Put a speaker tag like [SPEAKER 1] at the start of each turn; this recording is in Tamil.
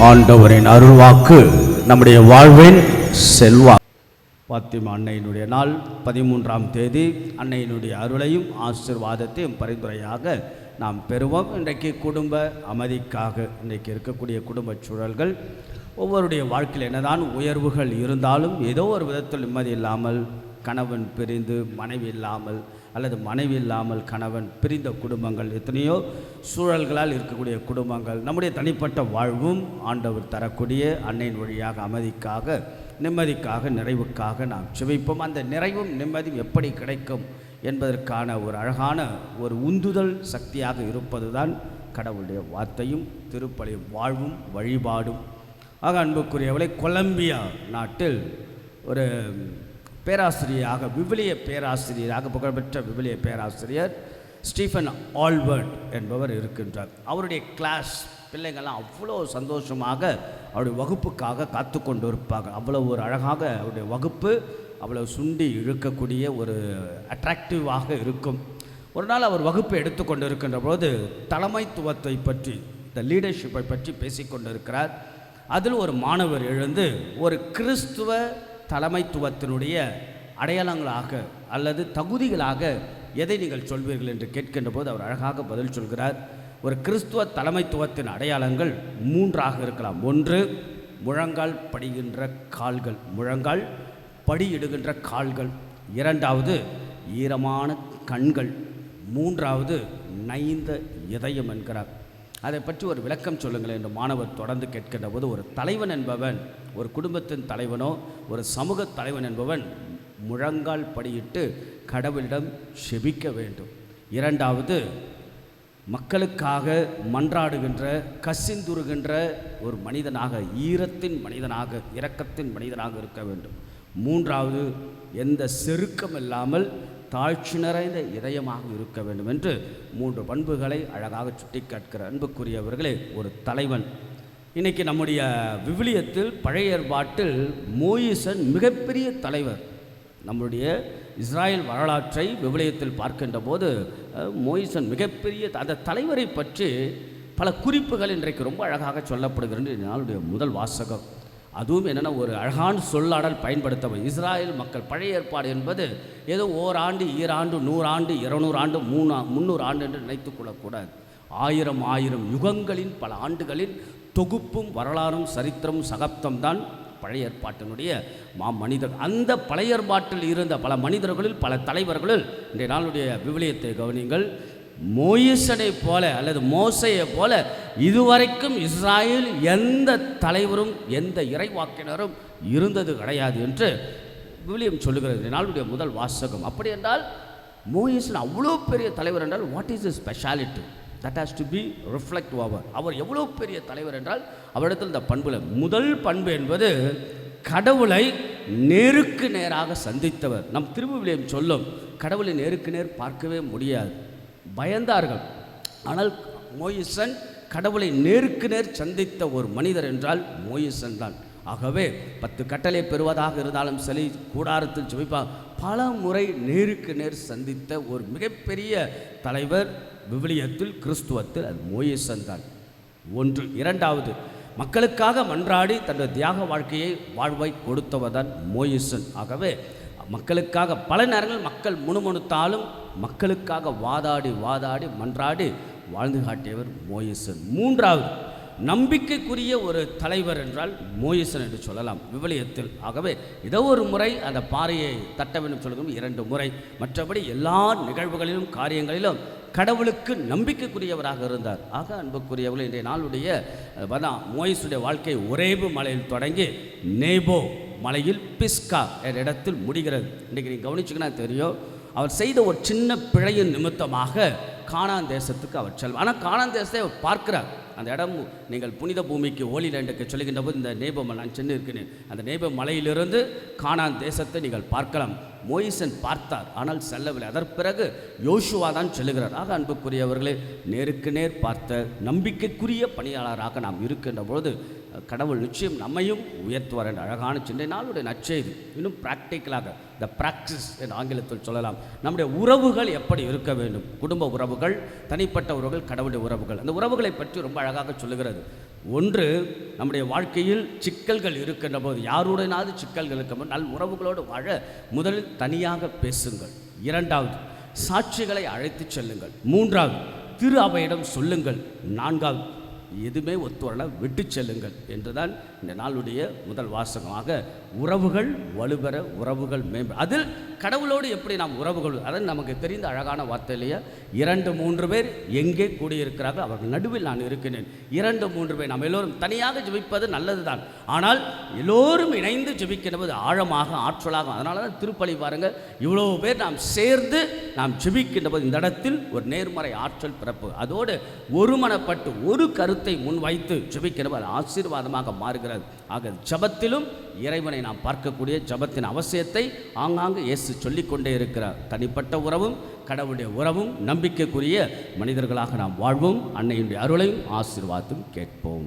[SPEAKER 1] ஆண்டவரின் அருள்வாக்கு நம்முடைய வாழ்வின் செல்வா பாத்திமா அன்னையினுடைய நாள் பதிமூன்றாம் தேதி அன்னையினுடைய அருளையும் ஆசிர்வாதத்தையும் பரிந்துரையாக நாம் பெறுவோம். இன்றைக்கு குடும்ப அமைதிக்காக இன்றைக்கு இருக்கக்கூடிய குடும்ப சூழல்கள் ஒவ்வொருடைய வாழ்க்கையில் என்னதான் உயர்வுகள் இருந்தாலும் ஏதோ ஒரு விதத்தில் நிம்மதி இல்லாமல் கணவன் பிரிந்து மனைவி இல்லாமல் அல்லது மனைவி இல்லாமல் கணவன் பிரிந்த குடும்பங்கள் எத்தனையோ சூழல்களால் இருக்கக்கூடிய குடும்பங்கள். நம்முடைய தனிப்பட்ட வாழ்வும் ஆண்டவர் தரக்கூடிய அன்னையின் வழியாக அமைதிக்காக நிம்மதிக்காக நிறைவுக்காக நாம் சுவைப்போம் அந்த நிறைவும் நிம்மதியும் எப்படி கிடைக்கும் என்பதற்கான ஒரு அழகான ஒரு உந்துதல் சக்தியாக இருப்பதுதான் கடவுளுடைய வார்த்தையும் திருப்பலியும் வாழ்வும் வழிபாடும். ஆக அன்புக்குரியவளை கொலம்பியா நாட்டில் ஒரு பேராசிரியராக விவிலிய பேராசிரியராக புகழ்பெற்ற விவிலிய பேராசிரியர் ஸ்டீஃபன் ஆல்பர்ட் என்பவர் இருக்கின்றார். அவருடைய கிளாஸ் பிள்ளைங்கள்லாம் அவ்வளோ சந்தோஷமாக அவருடைய வகுப்புக்காக காத்து கொண்டு இருப்பாங்க அவ்வளோ ஒரு அழகாக அவருடைய வகுப்பு அவ்வளோ சுண்டி இழுக்கக்கூடிய ஒரு அட்ராக்டிவாக இருக்கும். ஒரு நாள் அவர் வகுப்பை எடுத்துக்கொண்டு இருக்கின்ற போது தலைமைத்துவத்தை பற்றி இந்த லீடர்ஷிப்பை பற்றி பேசிக்கொண்டு இருக்கிறார் அதில் ஒரு மாணவர் எழுந்து ஒரு கிறிஸ்துவ தலைமைத்துவத்தினுடைய அடையாளங்களாக அல்லது தகுதிகளாக எதை நீங்கள் சொல்வீர்கள் என்று கேட்கின்ற போது அவர் அழகாக பதில் சொல்கிறார். ஒரு கிறிஸ்துவ தலைமைத்துவத்தின் அடையாளங்கள் மூன்றாக இருக்கலாம். ஒன்று முழங்கால் படிகின்ற கால்கள் முழங்கால் படியிடுகின்ற கால்கள். இரண்டாவது ஈரமான கண்கள். மூன்றாவது நைந்த இதயம் என்கிறார். அதை பற்றி ஒரு விளக்கம் சொல்லுங்கள் என்று மாணவர் தொடர்ந்து கேட்கின்ற போது ஒரு தலைவன் என்பவன் ஒரு குடும்பத்தின் தலைவனோ ஒரு சமூக தலைவன் என்பவன் முழங்கால் படியிட்டு கடவுளிடம் செபிக்க வேண்டும். இரண்டாவது மக்களுக்காக மன்றாடுகின்ற கசிந்துருகின்ற ஒரு மனிதனாக ஈரத்தின் மனிதனாக இரக்கத்தின் மனிதனாக இருக்க வேண்டும். மூன்றாவது எந்த செருக்கம் இல்லாமல் தாழ்ச்சி நிறைந்த இதயமாக இருக்க வேண்டும் என்று மூன்று பண்புகளை அழகாக கேட்கிற அன்புக்குரியவர்களே ஒரு தலைவன். இன்றைக்கி நம்முடைய விவிலியத்தில் பழைய ஏற்பாட்டில் மோயிசன் மிகப்பெரிய தலைவர். நம்முடைய இஸ்ராயல் வரலாற்றை விவிலியத்தில் பார்க்கின்ற போது மோயிசன் மிகப்பெரிய அந்த தலைவரை பற்றி பல குறிப்புகள் இன்றைக்கு ரொம்ப அழகாக சொல்லப்படுகிறது நாளுடைய முதல் வாசகம். அதுவும் என்னென்னா ஒரு அழகான சொல்லாடல் பயன்படுத்தவும். இஸ்ராயல் மக்கள் பழைய ஏற்பாடு என்பது ஏதோ ஓராண்டு ஈராண்டு நூறாண்டு இருநூறு ஆண்டு மூணு முந்நூறு ஆண்டு என்று நினைத்து கொள்ளக்கூடாது. ஆயிரம் ஆயிரம் யுகங்களின் பல ஆண்டுகளின் தொகுப்பும் வரலாறும் சரித்திரமும் சகப்தம் தான் பழைய ஏற்பாட்டினுடைய மா மனிதர். அந்த பழைய ஏற்பாட்டில் இருந்த பல மனிதர்களில் பல தலைவர்களில் இன்றைய நாளுடைய விவிலியத்தை கவனிங்கள் மோயிசனை போல அல்லது மோசையை போல இதுவரைக்கும் இஸ்ராயல் எந்த தலைவரும் எந்த இறைவாக்கினரும் இருந்தது கிடையாது என்று விவிலியம் சொல்லுகிறது. நாளுடைய முதல் வாசகம். அப்படி என்றால் மோயிசன் அவ்வளோ பெரிய தலைவர் என்றால் what is is speciality that has to be reflect over அவர் எவ்வளோ பெரிய தலைவர் என்றால் அவரிடத்தில் இந்த பண்புல முதல் பண்பு என்பது கடவுளை நேருக்கு நேராக சந்தித்தவர். நம் திருவிவிலியம் சொல்லும் கடவுளை நேருக்கு நேர் பார்க்கவே முடியாது. பயந்தார்கள். ஆனால் மோயிசன் கடவுளை நேருக்கு நேர் சந்தித்த ஒரு மனிதர் என்றால் மோயிசன் தான். ஆகவே பத்து கட்டளை பெறுவதாக இருந்தாலும் சரி கூடாரத்தில் ஜெபிப்பா பல முறை நேருக்கு நேர் சந்தித்த ஒரு மிகப்பெரிய தலைவர் விவிலியத்தில் கிறிஸ்துவத்தில் அது மோயிசன் தான். ஒன்று. இரண்டாவது மக்களுக்காக மன்றாடி தன்னுடைய தியாக வாழ்க்கையை வாழ்வை கொடுத்தவர் தான் மோயிசன். ஆகவே மக்களுக்காக பல நேரங்கள் மக்கள் முணுமுணுத்தாலும் மக்களுக்காக வாதாடி வாதாடி மன்றாடி வாழ்ந்து காட்டியவர் மோயிசன். மூன்றாவது நம்பிக்கைக்குரிய ஒரு தலைவர் என்றால் மோயிசன் என்று சொல்லலாம். விவிலியத்தில் ஆகவே ஏதோ ஒரு முறை அந்த பாறையை தட்ட வேண்டும் இரண்டு முறை. மற்றபடி எல்லா நிகழ்வுகளிலும் காரியங்களிலும் கடவுளுக்கு நம்பிக்கைக்குரியவராக இருந்தார். ஆக அன்புக்குரியவர்கள் இன்றைய நாளுடைய அஹ், மோயிசுடைய வாழ்க்கை ஒரேபு மலையில் தொடங்கி நேபோ மலையில் பிஸ்கா என்ற இடத்தில் முடிகிறது. இன்றைக்கு நீங்கள் கவனிச்சுக்கன்னா தெரியும் அவர் செய்த ஒரு சின்ன பிழையின் நிமித்தமாக காணான் தேசத்துக்கு அவர் செல்வார். ஆனால் காணான் தேசத்தை அவர் பார்க்கிறார். அந்த இடம் நீங்கள் புனித பூமிக்கு ஓலிலேண்டுக்கு சொல்லுகின்ற போது இந்த நேப மலை நான் சென்று இருக்கிறேன் அந்த நேப மலையிலிருந்து காணான் தேசத்தை நீங்கள் பார்க்கலாம். மோயிசன் பார்த்தார். ஆனால் செல்லவில்லை. அதற்கு பிறகு யோசுவா தான் செல்லுகிறார். ஆக அன்புக்குரியவர்களே நேருக்கு நேர் பார்த்த நம்பிக்கைக்குரிய பணியாளராக நாம் இருக்கின்ற பொழுது கடவுள் நிச்சயம் நம்மையும் உயர்த்துவார் என்ற அழகான சின்ன நாளுடைய நற்செய்தி இன்னும் ப்ராக்டிக்கலாக த ப்ராக்டிஸ் என்று ஆங்கிலத்தில் சொல்லலாம். நம்முடைய உறவுகள் எப்படி இருக்க வேண்டும்? குடும்ப உறவுகள் தனிப்பட்ட உறவுகள் கடவுளுடைய உறவுகள். அந்த உறவுகளை பற்றி ரொம்ப அழகாக சொல்லுகிறது. ஒன்று நம்முடைய வாழ்க்கையில் சிக்கல்கள் இருக்கின்ற போது யாருடனாவது சிக்கல்கள் இருக்கும்போது நல் உறவுகளோடு வாழ முதலில் தனியாக பேசுங்கள். இரண்டாவது சாட்சிகளை அழைத்துச் செல்லுங்கள். மூன்றாவது திரு அவையிடம் சொல்லுங்கள். நான்காவது எதுவுமே ஒத்து வரல விட்டு செல்லுங்கள் என்றுதான் இந்த நாளுடைய முதல் வாசகமாக உறவுகள் வலுபெற உறவுகள் மேம்பட அதில் கடவுளோடு எப்படி நாம் உறவுகள் அதாவது நமக்கு தெரிந்த அழகான வார்த்தையிலேயே இரண்டு மூன்று பேர் எங்கே கூடியிருக்கிறார்கள்? அவர்கள் நடுவில் நான் இருக்கிறேன். இரண்டு மூன்று பேர். நாம் எல்லோரும் தனியாக ஜெபிப்பது நல்லதுதான். ஆனால் எல்லோரும் இணைந்து ஜெபிக்கின்றது ஆழமாக ஆற்றலாகும் அதனால தான் திருப்பலி பாருங்க இவ்வளோ பேர் நாம் சேர்ந்து நாம் ஜெபிக்கின்றபோது இந்த இடத்தில் ஒரு நேர்மறை ஆற்றல் பிறப்பு. அதோடு ஒருமனப்பட்டு ஒரு கருத்தை முன்வைத்து ஜெபிக்கின்ற ஆசீர்வாதமாக மாறுகிறது. ஆக ஜபத்திலும் இறைவனை நாம் பார்க்கக்கூடிய ஜபத்தின் அவசியத்தை ஆங்காங்கு இயேசு சொல்லிக்கொண்டே இருக்கிறார். தனிப்பட்ட உறவும் கடவுளுடைய உறவும் நம்பிக்கைக்குரிய மனிதர்களாக நாம் வாழ்வோம். அன்னையுடைய அருளையும் ஆசீர்வாதம் கேட்போம்.